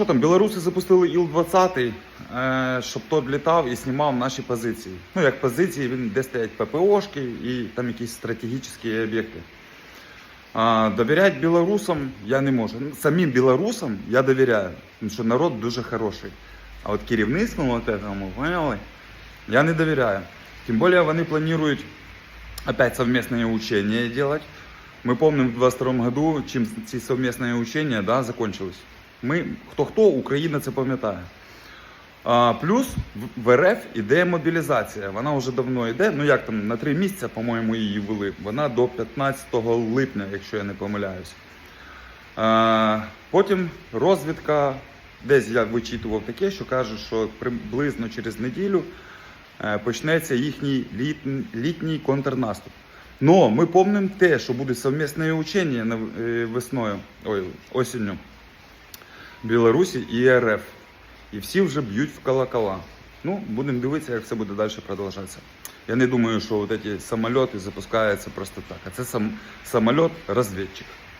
Що там, білоруси запустили Іл-20, е, щоб тот літав і знімав наші позиції. Ну, як позиції, він де стоять ППОшки і там якісь стратегічні об'єкти. А, довіряти білорусам я не можу. Ну, Самим білорусам я довіряю, тому що народ дуже хороший. А от керівництву от этому, поняли, я не довіряю. Тим більше вони планують опять совместные учения делать. Мы помним в 22 году, чим ці совместные учения да, закончились. Ми, хто-хто, Україна це пам'ятає. А, плюс в- РФ іде мобілізація. Вона вже давно йде. Ну як там на три місяці, по-моєму, її ввели. Вона до 15 липня, якщо я не помиляюсь. А, потім розвідка. Десь я вичитував таке, що каже, що приблизно через неділю е, почнеться їхній літній, літній контрнаступ. Но ми помнимо те, що буде совмісне учення е, весною, ой, осінню. Білорусі і РФ. І всі вже б'ють в колокола. Ну, будемо дивитися, як все буде далі продовжатися. Я не думаю, що от ці самоліти запускаються просто так. А це сам самоліт розвідчик.